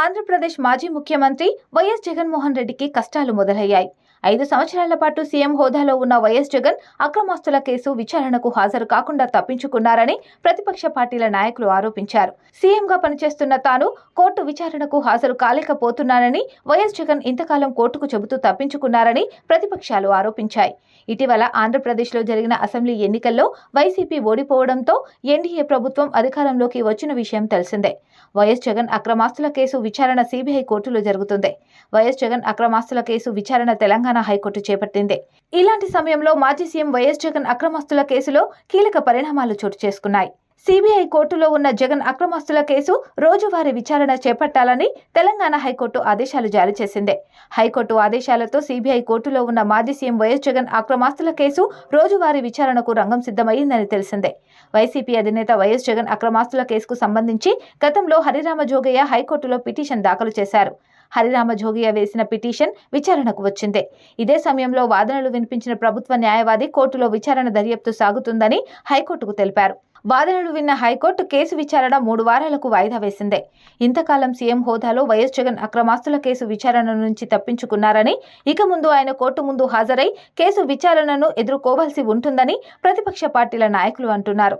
ఆంధ్రప్రదేశ్ మాజీ ముఖ్యమంత్రి వైఎస్ జగన్మోహన్ రెడ్డికి కష్టాలు మొదలయ్యాయి. ఐదు సంవత్సరాల పాటు సీఎం హోదాలో ఉన్న వైఎస్ జగన్ అక్రమాస్తుల కేసు విచారణకు హాజరు కాకుండా తప్పించుకున్నారని ప్రతిపక్ష పార్టీల నాయకులు ఆరోపించారు. సీఎంగా పనిచేస్తున్న తాను కోర్టు విచారణకు హాజరు కాలేకపోతున్నానని వైఎస్ జగన్ ఇంతకాలం కోర్టుకు చెబుతూ తప్పించుకున్నారని ప్రతిపక్షాలు ఆరోపించాయి. ఇటీవల ఆంధ్రప్రదేశ్లో జరిగిన అసెంబ్లీ ఎన్నికల్లో వైసీపీ ఓడిపోవడంతో ఎన్డీఏ ప్రభుత్వం అధికారంలోకి వచ్చిన విషయం తెలిసిందే. వైఎస్ జగన్ అక్రమాస్తుల కేసు విచారణ సిబిఐ కోర్టులో జరుగుతుంది. వైఎస్ జగన్ అక్రమాస్తుల కేసు విచారణ తెలంగాణ హైకోర్టు చేపట్టింది. ఇలాంటి సమయంలో మాజీ సీఎం వైఎస్ జగన్ అక్రమస్తుల కేసులో కీలక పరిణామాలు చోటు చేసుకున్నాయి. సిబిఐ కోర్టులో ఉన్న జగన్ అక్రమాస్తుల కేసు రోజువారీ విచారణ చేపట్టాలని తెలంగాణ హైకోర్టు ఆదేశాలు జారీ చేసింది. హైకోర్టు ఆదేశాలతో సిబిఐ కోర్టులో ఉన్న మాజీ సీఎం వైఎస్ జగన్ అక్రమాస్తుల కేసు రోజువారీ విచారణకు రంగం సిద్ధమైందని తెలిసిందే. వైసీపీ అధినేత వైఎస్ జగన్ అక్రమాస్తుల కేసుకు సంబంధించి గతంలో హరిరామ జోగయ్య హైకోర్టులో పిటిషన్ దాఖలు చేశారు. హరిరామజోగియ వేసిన పిటిషన్ విచారణకు వచ్చింది. ఇదే సమయంలో వాదనలు వినిపించిన ప్రభుత్వ న్యాయవాది కోర్టులో విచారణ దర్యాప్తు సాగుతుందని హైకోర్టుకు తెలిపారు. వాదనలు విన్న హైకోర్టు కేసు విచారణ మూడు వారాలకు వాయిదా వేసిందే. ఇంతకాలం సీఎం హోదాలో వైఎస్ జగన్ అక్రమాస్తుల కేసు విచారణ నుంచి తప్పించుకున్నారని ఇక ముందు ఆయన కోర్టు ముందు హాజరై కేసు విచారణను ఎదుర్కోవాల్సి ఉంటుందని ప్రతిపక్ష పార్టీల నాయకులు అంటున్నారు.